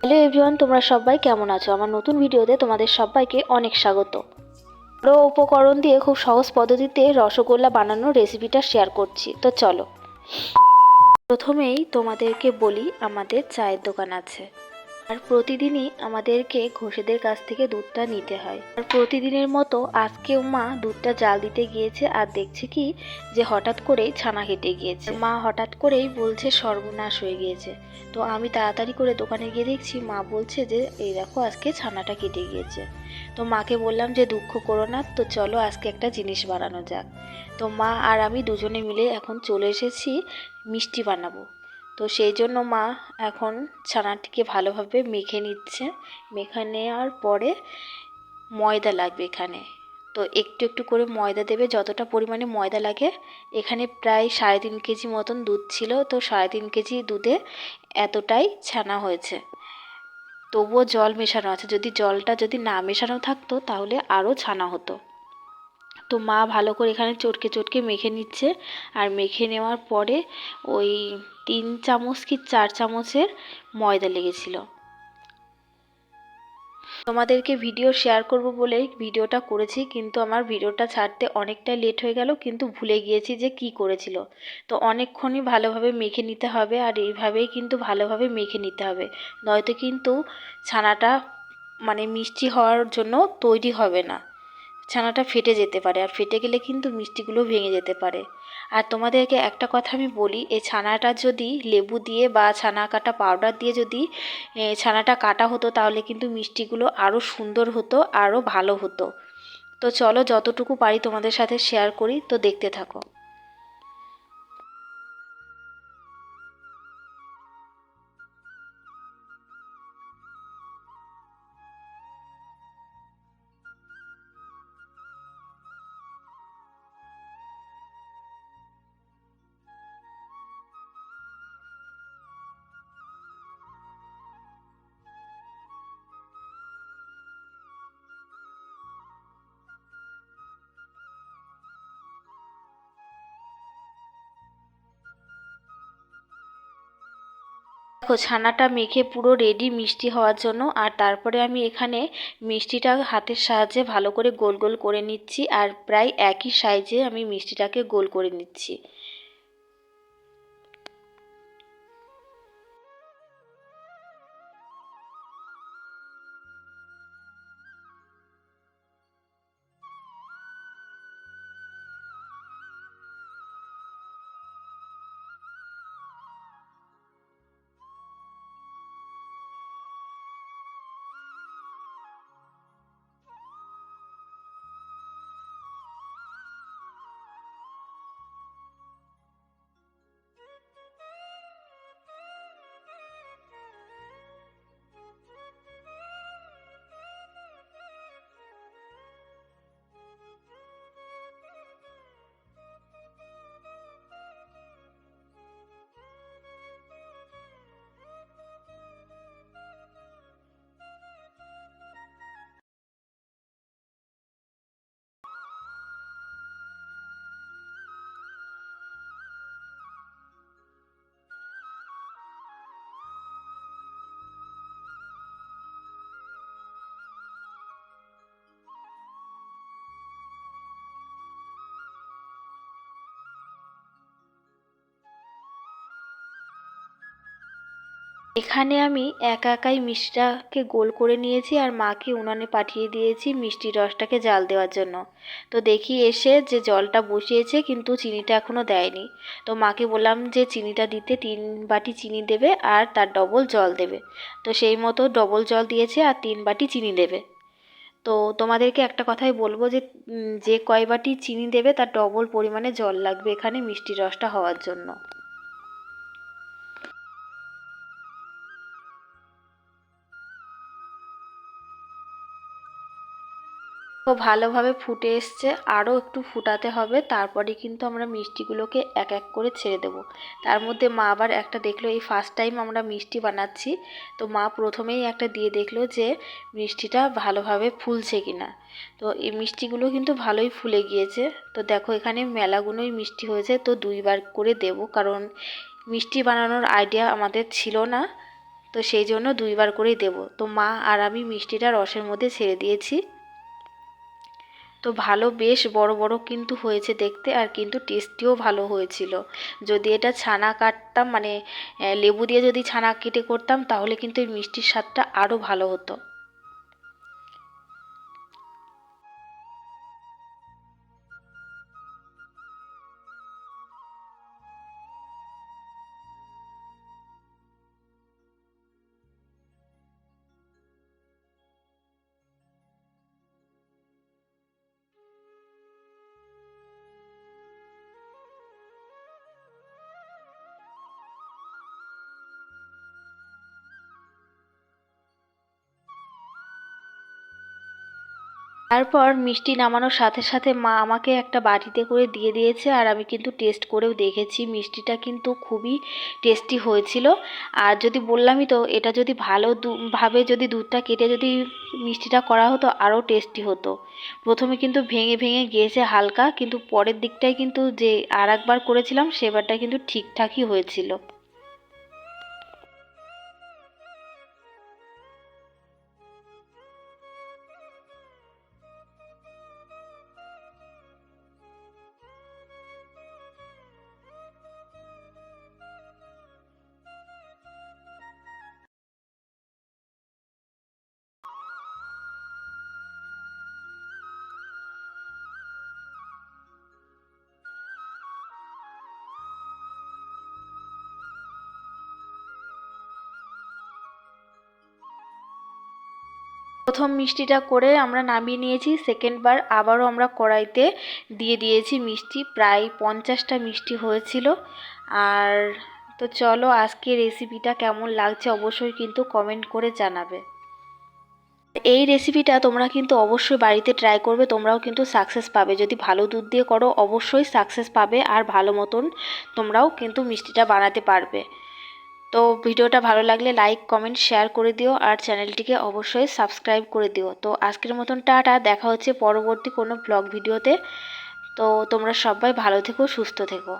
Hello everyone, তোমরা সবাই কেমন আছো? আমার নতুন ভিডিওতে তোমাদের সবাইকে অনেক স্বাগত। আরও উপকরণ দিয়ে খুব সহজ পদ্ধতিতে রসগোল্লা বানানোর রেসিপিটা শেয়ার করছি। তো চলো। প্রথমেই তোমাদেরকে বলি, আমাদের চায়ের দোকান আছে। আর প্রতিদিনই আমাদেরকে ঘোষেদের কাছ থেকে দুধটা নিতে হয়। আর প্রতিদিনের মতো আজকেও মা দুধটা জাল দিতে গিয়েছে আর দেখছে কি যে হঠাৎ করেই ছানা কেটে গিয়েছে। মা হঠাৎ করেই বলছে সর্বনাশ হয়ে গিয়েছে। তো আমি তাড়াতাড়ি করে দোকানে গিয়ে দেখছি মা বলছে যে, এই দেখো আজকে ছানাটা কেটে গিয়েছে। তো মাকে বললাম যে, দুঃখ করো না, তো চলো আজকে একটা জিনিস বানানো যাক। তো মা আর আমি দুজনে মিলে এখন চলে এসেছি মিষ্টি বানাবো। তো সেই জন্য মা এখন ছানাটিকে ভালোভাবে মেখে নিচ্ছে। মেখে নেওয়ার পরে ময়দা লাগবে এখানে। তো একটু একটু করে ময়দা দেবে। যতটা পরিমাণে ময়দা লাগে, এখানে প্রায় সাড়ে তিন কেজি মতন দুধ ছিল। তো সাড়ে তিন কেজি দুধে এতটাই ছানা হয়েছে। তবুও জল মেশানো আছে। যদি জলটা যদি না মেশানো থাকতো, তাহলে আরও ছানা হতো। তো মা ভালো করে এখানে চটকে চটকে মেখে নিচ্ছে। আর মেখে নেওয়ার পরে ওই তিন চামচ কি চার চামচের ময়দা লেগেছিল। তোমাদেরকে ভিডিও শেয়ার করব বলেই ভিডিওটা করেছি, কিন্তু আমার ভিডিওটা ছাড়তে অনেকটা লেট হয়ে গেল, কিন্তু ভুলে গিয়েছি যে কি করেছিল। তো অনেকক্ষণই ভালোভাবে মেখে নিতে হবে, আর এইভাবেই কিন্তু ভালোভাবে মেখে নিতে হবে। নয়তো কিন্তু ছানাটা মানে মিষ্টি হওয়ার জন্য তৈরি হবে না। ছানাটা ফেটে যেতে পারে আর ফেটে গেলে কিন্তু মিষ্টিগুলো ভেঙে যেতে পারে। আর তোমাদেরকে একটা কথা আমি বলি এই ছানাটা যদি লেবু দিয়ে বা ছানা কাটা পাউডার দিয়ে যদি ছানাটা কাটা হতো তাহলে কিন্তু মিষ্টিগুলো আরও সুন্দর হতো আরও ভালো হতো। তো চলো যতটুকু পারি তোমাদের সাথে শেয়ার করি, তো দেখতে থাকো। দেখো, ছানাটা মেখে পুরো রেডি মিষ্টি হওয়ার জন্য। আর তারপরে আমি এখানে মিষ্টিটা হাতের সাহায্যে ভালো করে গোল গোল করে নিচ্ছি। আর প্রায় একই সাইজে আমি মিষ্টিটাকে গোল করে নিচ্ছি। এখানে আমি একা একাই মিষ্টিটাকে গোল করে নিয়েছি আর মাকে উনানে পাঠিয়ে দিয়েছি মিষ্টি রসটাকে জাল দেওয়ার জন্য। তো দেখি এসে যে জলটা বসিয়েছে, কিন্তু চিনিটা এখনও দেয়নি। তো মাকে বললাম যে চিনিটা দিতে, তিন বাটি চিনি দেবে আর তার ডবল জল দেবে। তো সেই মতো ডবল জল দিয়েছে আর তিন বাটি চিনি দেবে। তো তোমাদেরকে একটা কথাই বলব যে যে কয় বাটি চিনি দেবে তার ডবল পরিমাণে জল লাগবে এখানে মিষ্টি রসটা হওয়ার জন্য। ভালোভাবে ফুটে এসছে। আরও একটু ফুটাতে হবে, তারপরে কিন্তু আমরা মিষ্টিগুলোকে এক এক করে ছেড়ে দেব। তার মধ্যে মা আবার একটা দেখল, এই ফার্স্ট টাইম আমরা মিষ্টি বানাচ্ছি। তো মা প্রথমেই একটা দিয়ে দেখল যে মিষ্টিটা ভালোভাবে ফুলছে কিনা। তো এই মিষ্টিগুলো কিন্তু ভালোই ফুলে গিয়েছে। তো দেখো এখানে মেলাগুলোই মিষ্টি হয়েছে, তো দুইবার করে দেব। কারণ মিষ্টি বানানোর আইডিয়া আমাদের ছিল না, তো সেই জন্য দুইবার করেই দেব। তো মা আর আমি মিষ্টিটা রসের মধ্যে ছেড়ে দিয়েছি। তো ভালো বেশ বড় বড় কিন্তু হয়েছে দেখতে আর কিন্তু টেস্টিও ভালো হয়েছিল। যদি এটা ছানা কাটতাম মানে লেবু দিয়ে যদি ছানা কেটে করতাম, তাহলে কিন্তু এই মিষ্টির স্বাদটা আরও ভালো হতো। তারপর মিষ্টি নামানোর সাথে সাথে মা আমাকে একটা বাটিতে করে দিয়ে দিয়েছে আর আমি কিন্তু টেস্ট করেও দেখেছি। মিষ্টিটা কিন্তু খুবই টেস্টি হয়েছিল। আর যদি বললামই তো, এটা যদি ভালো ভাবে যদি দুধটা কেটে যদি মিষ্টিটা করা হতো, আরও টেস্টি হতো। প্রথমে কিন্তু ভেঙে ভেঙে গিয়েছে হালকা, কিন্তু পরের দিকটায় কিন্তু যে আর একবার করেছিলাম, সেবারটা কিন্তু ঠিকঠাকই হয়েছিল। প্রথম মিষ্টিটা করে আমরা নামিয়ে নিয়েছি সেকেন্ডবার আবারও আমরা কড়াইতে দিয়ে দিয়েছি মিষ্টি, প্রায় পঞ্চাশটা মিষ্টি হয়েছিল। আর তো চলো আজকে রেসিপিটা কেমন লাগছে অবশ্যই কিন্তু কমেন্ট করে জানাবে। এই রেসিপিটা তোমরা কিন্তু অবশ্যই বাড়িতে ট্রাই করবে, তোমরাও কিন্তু সাকসেস পাবে। যদি ভালো দুধ দিয়ে করো, অবশ্যই সাকসেস পাবে আর ভালো মতন তোমরাও কিন্তু মিষ্টিটা বানাতে পারবে। তো ভিডিওটা ভালো লাগলে লাইক কমেন্ট শেয়ার করে দিও আর চ্যানেলটিকে অবশ্যই সাবস্ক্রাইব করে দিও। তো আজকের মতন টাটা, দেখা হচ্ছে পরবর্তী কোনো ব্লগ ভিডিওতে তো তোমরা সবাই ভালো থেকো, সুস্থ থেকো।